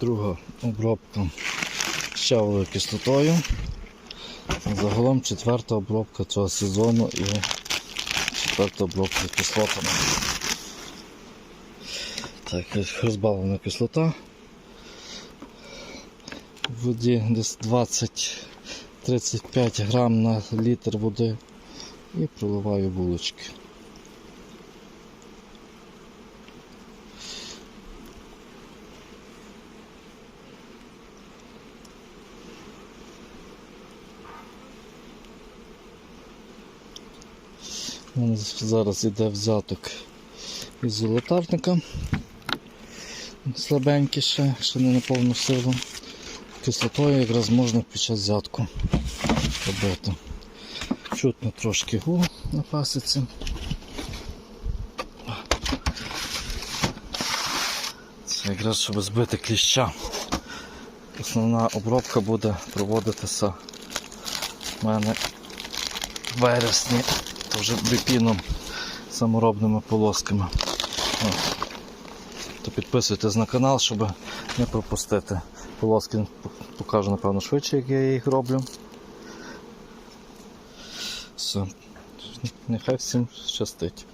Друга обробка щавовою кислотою. Загалом четверта обробка цього сезону і четверта обробка кислотами. Так, розбавлена кислота. В воді десь 20-35 грам на літр води і проливаю булочки. У зараз іде взяток із золотарника. Слабенький ще, ще не на повну силу. Кислотою якраз можна під час взятку робити. Чутно трошки гул на пасіці. Це якраз щоб збити кліща. Основна обробка буде проводитися в мене в вересні, то вже біпіном саморобними полосками. То підписуйтесь на канал, щоб не пропустити. Полоски покажу, напевно, швидше, як я їх роблю. Все. Нехай всім щастить.